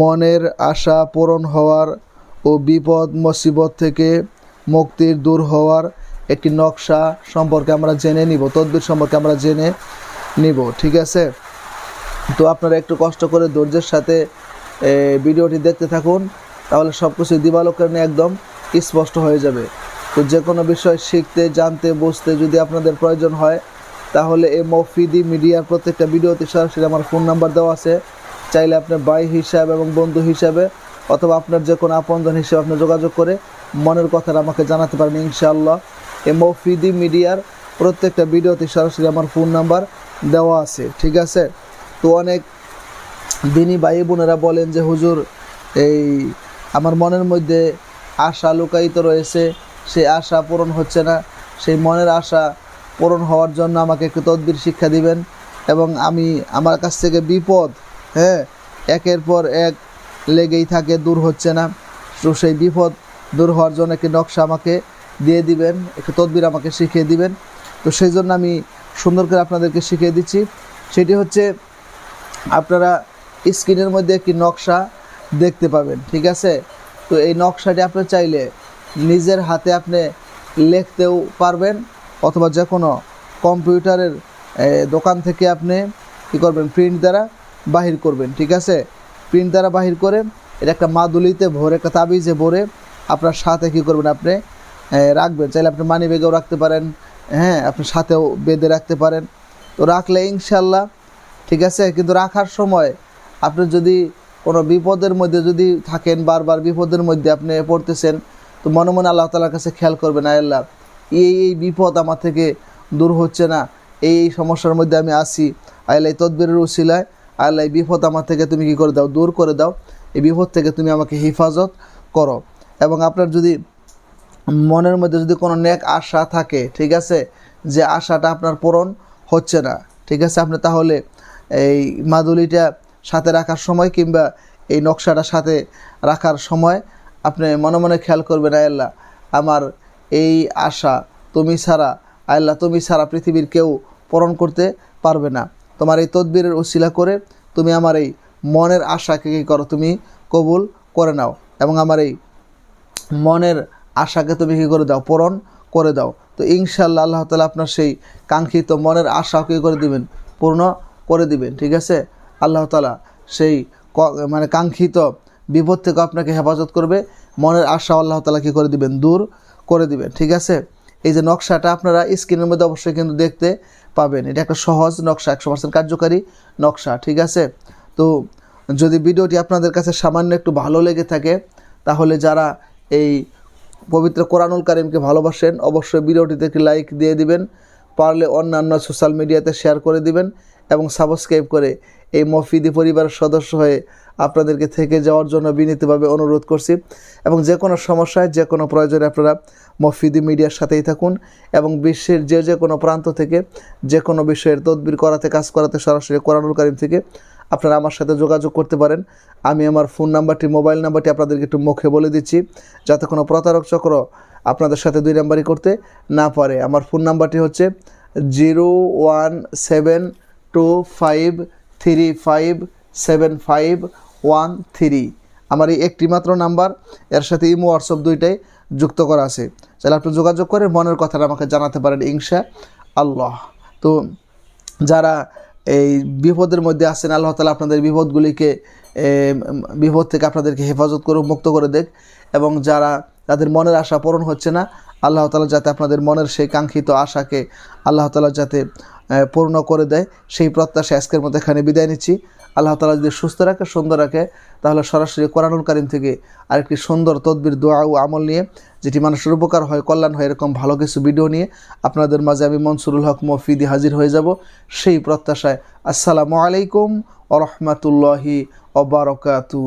মনের আশা পূরণ হওয়ার ও বিপদ, মুসিবত থেকে মুক্তির দূর হওয়ার একটি নকশা সম্পর্কে আমরা জেনে নিব, তদ্বির সম্পর্কে আমরা জেনে নিব, ঠিক আছে? তো আপনারা একটু কষ্ট করে ধৈর্যের সাথে ভিডিওটি দেখতে থাকুন, তাহলে সব কিছু দিবালোকের নিয়ে একদম স্পষ্ট হয়ে যাবে। তো যে কোনো বিষয় শিখতে, জানতে, বুঝতে যদি আপনাদের প্রয়োজন হয়, তাহলে এই মফিদি মিডিয়ার প্রত্যেকটা ভিডিওতে সরাসরি আমার ফোন নাম্বার দেওয়া আছে। চাইলে আপনার ভাই হিসাবে এবং বন্ধু হিসাবে অথবা আপনার যে কোনো আপনজন হিসেবে আপনি যোগাযোগ করে মনের কথাটা আমাকে জানাতে পারেন, ইনশাআল্লাহ। এই মফিদি মিডিয়ার প্রত্যেকটা ভিডিওতে সরাসরি আমার ফোন নাম্বার দেওয়া আছে, ঠিক আছে? তো অনেক দিনী ভাই বোনেরা বলেন যে, হুজুর, এই আমার মনের মধ্যে আশা লুকায়িত রয়েছে, সেই আশা পূরণ হচ্ছে না। সেই মনের আশা পূরণ হওয়ার জন্য আমাকে একটু তদবির শিক্ষা দিবেন এবং আমি আমার কাছ থেকে বিপদ হ্যাঁ একের পর এক লেগেই থাকে, দূর হচ্ছে না। তো সেই বিপদ দূর হওয়ার জন্য একটি নকশা আমাকে দিয়ে দিবেন, একটু তদবির আমাকে শিখিয়ে দিবেন। তো সেই জন্য আমি সুন্দর করে আপনাদেরকে শিখিয়ে দিচ্ছি। সেটি হচ্ছে, আপনারা স্ক্রিনের মধ্যে একটি নকশা দেখতে পাবেন, ঠিক আছে? তো এই নকশাটি আপনি চাইলে নিজের হাতে আপনি লিখতেও পারবেন, অথবা যে কোনো কম্পিউটারের দোকান থেকে আপনি কী করবেন, প্রিন্ট দ্বারা বাহির করবেন, ঠিক আছে? প্রিন্ট দ্বারা বাহির করে, এটা একটা মাদুলিতে ভরে, একটা তাবিজে ভরে আপনার সাথে কী করবেন আপনি? রাখবেন। চাইলে আপনি মানি ব্যাগেও রাখতে পারেন হ্যাঁ আপনি সাথেও বেঁধে রাখতে পারেন। তো রাখলে ইনশাল্লাহ ঠিক আছে? কিন্তু রাখার সময় আপনি যদি কোনো বিপদের মধ্যে যদি থাকেন, বারবার বিপদের মধ্যে আপনি পড়তেছেন, তো মনে মনে আল্লাহ তালার কাছে খেয়াল করবেন আল্লাহ, এই এই বিপদ আমার থেকে দূর হচ্ছে না, এই এই সমস্যার মধ্যে আমি আসি এই তদবিরের উসিলায় আল্লাহ, এই বিপদ আমার থেকে তুমি কী করে দাও? দূর করে দাও। এই বিপদ থেকে তুমি আমাকে হেফাজত করো। এবং আপনার যদি মনের মধ্যে যদি কোনো নেক আশা থাকে, ঠিক আছে, যে আশাটা আপনার পূরণ হচ্ছে না, ঠিক আছে, আপনি তাহলে এই মাদুলিটা সাথে রাখার সময় কিংবা এই নকশাটা সাথে রাখার সময় আপনি মনে মনে খেয়াল করবেন আল্লাহ, আমার এই আশা তুমি ছাড়া, আয় আল্লাহ, তুমি ছাড়া পৃথিবীর কেউ পূরণ করতে পারবে না। তোমার এই তদবিরের উশিলা করে তুমি আমার এই মনের আশাকে কী করো? তুমি কবুল করে নাও এবং আমার এই মনের আশাকে তুমি কী করে দাও? পূরণ করে দাও। তো ইনশাল্লাহ আল্লাহ তালা আপনার সেই কাঙ্ক্ষিত মনের আশা কী করে দিবেন? পূর্ণ করে দিবেন, ঠিক আছে? আল্লাহ তালা সেই মানে কাঙ্ক্ষিত বিপদ থেকে আপনাকে হেফাজত করবে। মনের আশা আল্লাহ তালা কী করে দিবেন? দূর করে দিবেন, ঠিক আছে? এই যে নকশাটা আপনারা স্ক্রিনের মধ্যে অবশ্যই কিন্তু দেখতে পাবেন। এটা একটা সহজ নকশা, একশো পার্সেন্ট কার্যকারী নকশা, ঠিক আছে? তো যদি ভিডিওটি আপনাদের কাছে সামান্য একটু ভালো লেগে থাকে, তাহলে যারা এই পবিত্র কোরআনুল কারিমকে ভালোবাসেন, অবশ্যই ভিডিওটিতে একটি লাইক দিয়ে দিবেন, পারলে অন্যান্য সোশ্যাল মিডিয়াতে শেয়ার করে দিবেন এবং সাবস্ক্রাইব করে এই মফিদি পরিবারের সদস্য হয়ে আপনাদেরকে থেকে যাওয়ার জন্য বিনীতভাবে অনুরোধ করছি। এবং যে কোনো সমস্যায়, যে কোনো প্রয়োজনে আপনারা মফিদি মিডিয়ার সাথেই থাকুন এবং বিশ্বের যে যে কোনো প্রান্ত থেকে, যে কোনো বিষয়ের তদবির করাতে, কাজ করাতে সরাসরি কোরআনুল কারিম থেকে আপনারা আমার সাথে যোগাযোগ করতে পারেন। আমি আমার ফোন নাম্বারটি, মোবাইল নাম্বারটি আপনাদেরকে একটু মুখে বলে দিচ্ছি, যাতে কোনো প্রতারক চক্র আপনাদের সাথে দুই নাম্বারই করতে না পারে। আমার ফোন নাম্বারটি হচ্ছে zero one seven two five three five seven five one three আমার এই একটি মাত্র নাম্বার, এর সাথে ইমো হোয়াটসঅ্যাপ দুইটাই যুক্ত করা আছে। তাহলে আপনি যোগাযোগ করে মনের কথাটা আমাকে জানাতে পারেন, ইনশা আল্লাহ। তো যারা এই বিপদের মধ্যে আছেন, আল্লাহ তালা আপনাদের বিপদগুলিকে বিপদ থেকে আপনাদেরকে হেফাজত করুক, মুক্ত করে দেখ। এবং যারা তাদের মনের আশা পূরণ হচ্ছে না। আল্লাহ তালা যাতে আপনাদের মনের সেই কাঙ্ক্ষিত আশাকে আল্লাহ তালা যাতে পূর্ণ করে দেয়। সেই প্রত্যাশা আজকের মধ্যে এখানে বিদায় নিচ্ছি। আল্লাহ তালা যদি সুস্থ রাখে, সুন্দর রাখে, তাহলে সরাসরি কোরআনুল কারিম থেকে আরেকটি সুন্দর তদবির, দোয়া ও আমল নিয়ে, যেটি মানুষের উপকার হয়, কল্যাণ হয়, এরকম ভালো কিছু ভিডিও নিয়ে আপনাদের মাঝে আমি মনসুরুল হক মফিদি হাজির হয়ে যাব। সেই প্রত্যাশায় আসসালামু আলাইকুম ও রহমতুল্লাহি অবারকাতু